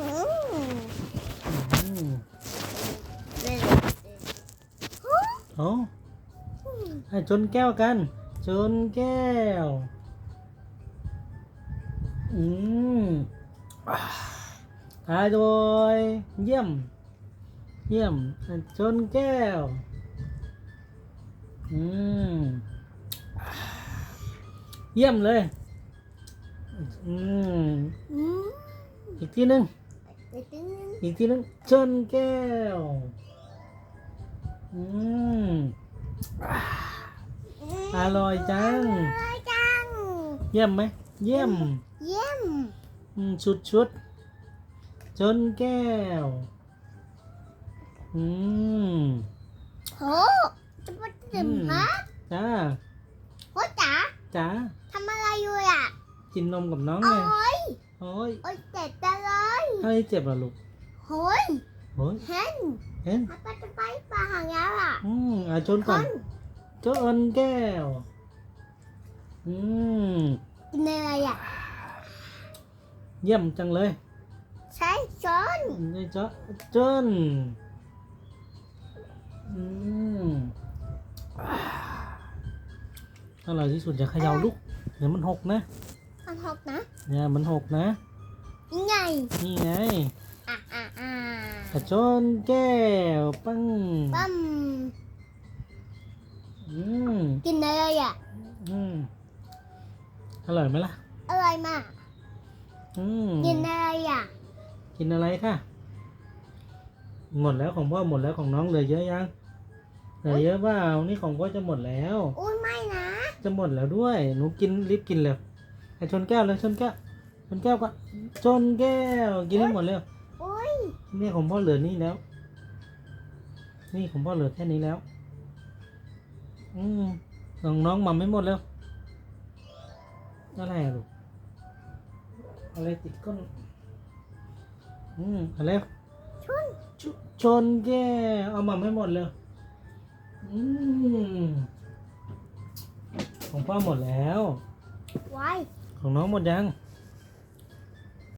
อืมอืมเล่นโอ้ให้ชนแก้วกัน ชนแก้ว อืมอ่าอร่อยเยี่ยม เยี่ยมชนแก้ว อืมอ่าเยี่ยมเลย อืมอืมอีกทีหนึ่ง เดี๋ยวตึ้งอีกทีหนึงชนแก้ว อืมอ่าอร่อยจัง อร่อยจัง เยี่ยมไหม เยี่ยม เยี่ยมอืมชุดชุดชนแก้ว อืมโหจะมาดื่มฮะจ้าโหจ๋าจ๋าทำอะไรอยู่อะ กินนมกับน้องโอ้ไงยโอ้ยโอ้ยเจ็บจังเลยให้เจ็บเหรอลูกโอ้ยโอ้ยเห็นเห็นอาปาจะไปปลาหางยาวอะอืมอะชนคก่อนนชนแก้ว อืม กินอะไรอะ เยี่ยมจังเลยใช้ช้อนได้เจาะจนอืมอ่าอร่อยที่สุดอย่าเขย่าลูกเดี๋ยวมันหกนะมันหกนะ เนี่ยมันหกนะยัง ไงนี่ไงอะอะอะกระชนแก้วปังปั๊มอืมกินอะไรอะ อืมอร่อยไหมล่ะ อร่อยมาก อืมกินอะไรอะ กินอะไรค่ะ หมดแล้วของพ่อหมดแล้วของน้องเหลือเยอะยังเหลือเยอะเปล่านี่ของพ่อจะหมดแล้ว อุ้ยไม่นะ จะหมดแล้วด้วย หนูกินรีบกินเลยไอชนแก้วเลยชนแก้ว ชนแก้วก่อนชนแก้วกินให้หมดเลยอุ้ยนี่ของพ่อเหลือนี่แล้ว นี่ของพ่อเหลือแค่นี้แล้ว อืมน้องน้องมาไม่หมดแล้วอะไรอะลูกอะไรติดก้นอืมเอะไรชุนชชนแก้วเอามาไม่หมดเลยอืมของพ่อหมดแล้วไว้ของน้องหมดยังห